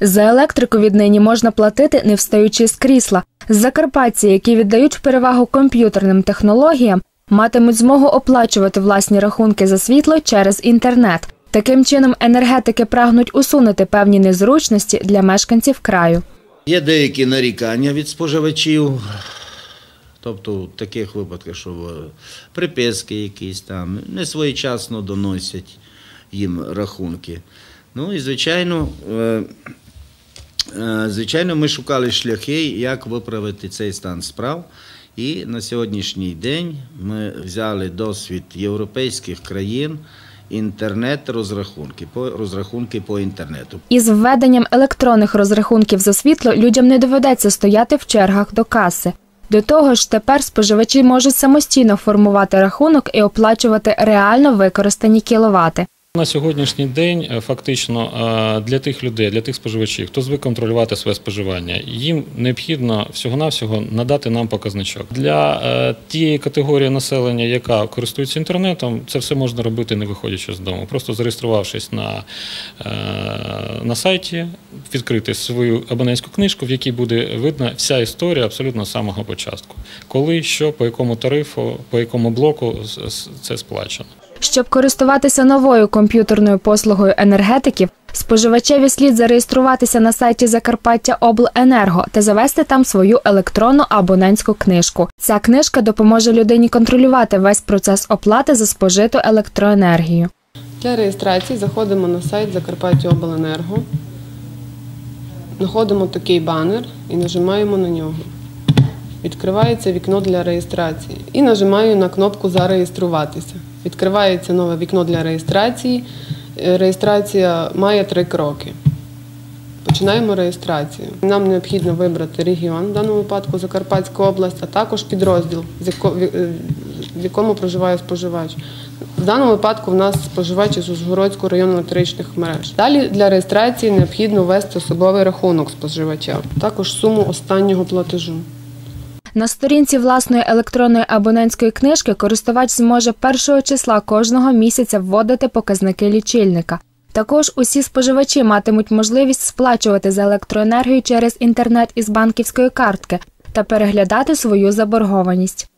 За електрику віднині можна платити, не встаючи з крісла. Закарпатці, які віддають перевагу комп'ютерним технологіям, матимуть змогу оплачувати власні рахунки за світло через інтернет. Таким чином, енергетики прагнуть усунути певні незручності для мешканців краю. Є деякі нарікання від споживачів, тобто в таких випадках, що приписки якісь там не своєчасно доносять їм рахунки. Ну і звичайно, е, е, звичайно, ми шукали шляхи, як виправити цей стан справ. І на сьогоднішній день ми взяли досвід європейських країн інтернет-розрахунки, по розрахунки по інтернету. Із введенням електронних розрахунків за світло людям не доведеться стояти в чергах до каси. До того ж, тепер споживачі можуть самостійно формувати рахунок і оплачувати реально використані кіловати. На сьогоднішній день е, фактично е, для тих людей, для тих споживачів, хто звик контролювати своє споживання, їм необхідно всього-навсього надати нам показничок. Для е, тієї категорії населення, яка користується інтернетом, це все можна робити не виходячи з дому. Просто зареєструвавшись на, на сайті, відкрити свою абонентську книжку, в якій буде видна вся історія абсолютно з самого початку. Коли, що, по якому тарифу, по якому блоку це сплачено. Щоб користуватися новою комп'ютерною послугою енергетиків, споживачеві слід зареєструватися на сайті Закарпаття Обленерго та завести там свою електронну абонентську книжку. Ця книжка допоможе людині контролювати весь процес оплати за спожиту електроенергію. Для реєстрації заходимо на сайт Закарпаття Обленерго, знаходимо такий банер і нажимаємо на нього. Відкривається вікно для реєстрації і нажимаю на кнопку Зареєструватися. Відкривається нове вікно для реєстрації. Е, Реєстрація має три кроки. Починаємо реєстрацію. Нам необхідно вибрати регіон, в даному випадку Закарпатська область, а також підрозділ, е, в якому проживає споживач. В даному випадку в нас споживач із Ужгородського району електричних мереж. Далі для реєстрації необхідно ввести особовий рахунок споживача, також суму останнього платежу. На сторінці власної електронної абонентської книжки користувач зможе першого числа кожного місяця вводити показники лічильника. Також усі споживачі матимуть можливість сплачувати за електроенергію через інтернет із банківської картки та переглядати свою заборгованість.